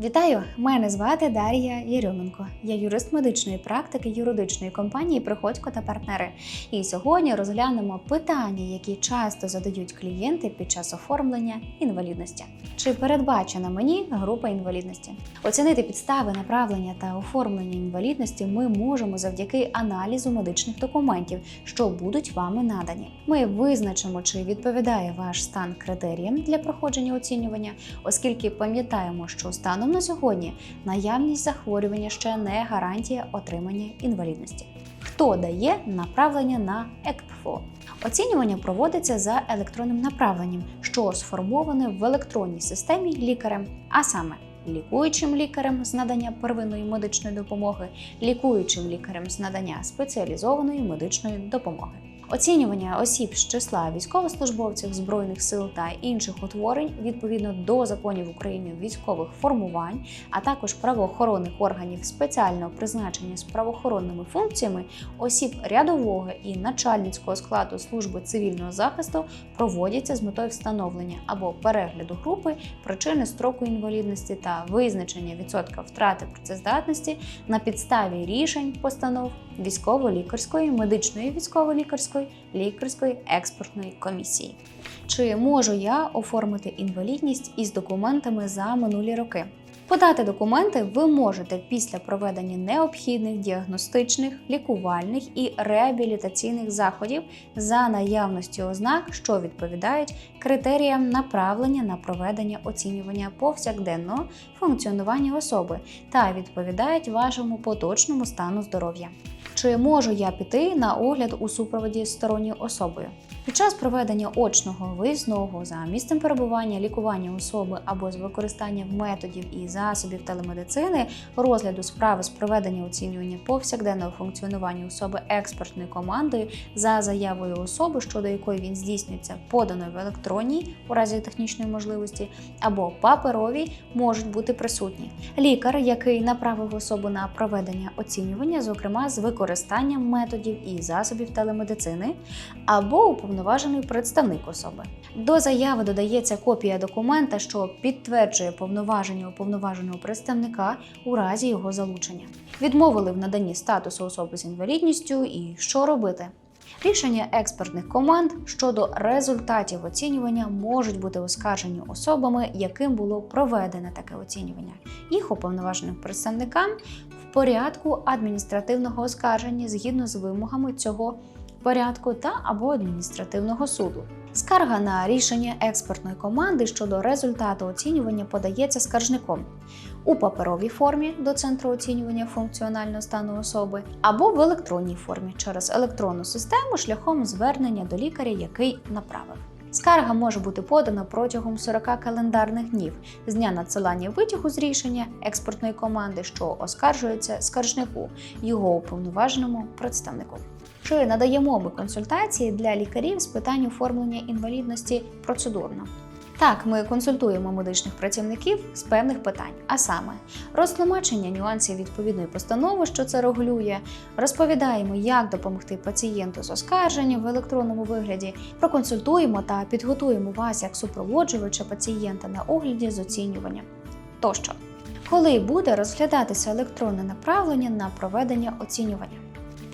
Вітаю! Мене звати Дар'я Єрьоменко. Я юрист медичної практики юридичної компанії Приходько та партнери. І сьогодні розглянемо питання, які часто задають клієнти під час оформлення інвалідності. Чи передбачена мені група інвалідності? Оцінити підстави направлення та оформлення інвалідності ми можемо завдяки аналізу медичних документів, що будуть вами надані. Ми визначимо, чи відповідає ваш стан критеріям для проходження оцінювання, оскільки пам'ятаємо, що станом на сьогодні наявність захворювання ще не гарантія отримання інвалідності. Хто дає направлення на ЕКПФО? Оцінювання проводиться за електронним направленням, що сформоване в електронній системі лікарем, а саме лікуючим лікарем з надання первинної медичної допомоги, лікуючим лікарем з надання спеціалізованої медичної допомоги. Оцінювання осіб з числа військовослужбовців збройних сил та інших утворень відповідно до законів України військових формувань, а також правоохоронних органів спеціального призначення з правоохоронними функціями осіб рядового і начальницького складу служби цивільного захисту проводяться з метою встановлення або перегляду групи, причини строку інвалідності та визначення відсотка втрати працездатності на підставі рішень постанов військово-лікарської, медичної військово-лікарської, лікарської експертної комісії. Чи можу я оформити інвалідність із документами за минулі роки? Подати документи ви можете після проведення необхідних діагностичних, лікувальних і реабілітаційних заходів за наявності ознак, що відповідають критеріям направлення на проведення оцінювання повсякденного функціонування особи та відповідають вашому поточному стану здоров'я. Чи можу я піти на огляд у супроводі сторонньою особою? Під час проведення очного виїзного за місцем перебування, лікування особи або з використанням методів і засобів телемедицини, розгляду справи з проведення оцінювання повсякденного функціонування особи експертною командою за заявою особи, щодо якої він здійснюється поданою в електронній у разі технічної можливості, або паперовій можуть бути присутні. Лікар, який направив особу на проведення оцінювання, зокрема з використанням методів і засобів телемедицини, або уповноважений представник особи. До заяви додається копія документа, що підтверджує повноваження уповноваженого представника у разі його залучення. Відмовили в наданні статусу особи з інвалідністю і що робити? Рішення експертних команд щодо результатів оцінювання можуть бути оскаржені особами, яким було проведене таке оцінювання, їх уповноваженим представникам в порядку адміністративного оскарження згідно з вимогами цього порядку та або адміністративного суду. Скарга на рішення експертної команди щодо результату оцінювання подається скаржником у паперовій формі до центру оцінювання функціонального стану особи або в електронній формі через електронну систему шляхом звернення до лікаря, який направив. Скарга може бути подана протягом 40 календарних днів з дня надсилання витягу з рішення експертної команди, що оскаржується скаржнику, його уповноваженому представнику. Чи надаємо ми консультації для лікарів з питань оформлення інвалідності процедурно? Так, ми консультуємо медичних працівників з певних питань, а саме розтлумачення нюансів відповідної постанови, що це регулює, розповідаємо, як допомогти пацієнту з оскарженням в електронному вигляді, проконсультуємо та підготуємо вас як супроводжувача пацієнта на огляді з оцінюванням тощо. Коли буде розглядатися електронне направлення на проведення оцінювання?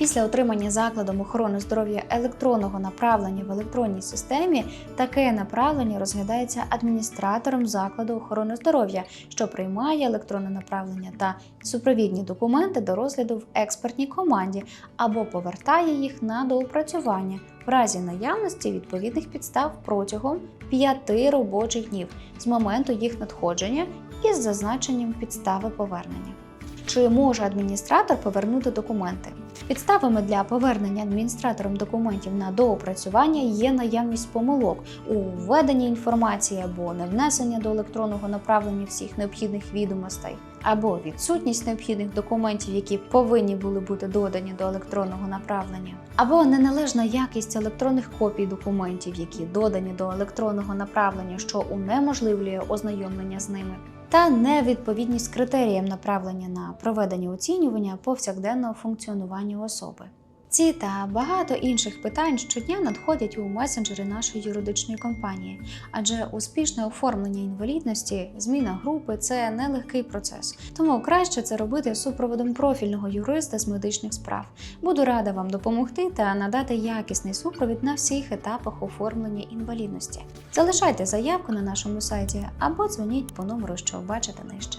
Після отримання закладом охорони здоров'я електронного направлення в електронній системі таке направлення розглядається адміністратором закладу охорони здоров'я, що приймає електронне направлення та супровідні документи до розгляду в експертній команді або повертає їх на доопрацювання в разі наявності відповідних підстав протягом 5 робочих днів з моменту їх надходження із зазначенням підстави повернення. Чи може адміністратор повернути документи? Підставами для повернення адміністратором документів на доопрацювання є наявність помилок у введенні інформації або невнесення до електронного направлення всіх необхідних відомостей, або відсутність необхідних документів, які повинні були бути додані до електронного направлення, або неналежна якість електронних копій документів, які додані до електронного направлення, що унеможливлює ознайомлення з ними та невідповідність критеріям направлення на проведення оцінювання повсякденного функціонування особи. Ці та багато інших питань щодня надходять у месенджери нашої юридичної компанії, адже успішне оформлення інвалідності, зміна групи це нелегкий процес. Тому краще це робити супроводом профільного юриста з медичних справ. Буду рада вам допомогти та надати якісний супровід на всіх етапах оформлення інвалідності. Залишайте заявку на нашому сайті або дзвоніть по номеру, що бачите нижче.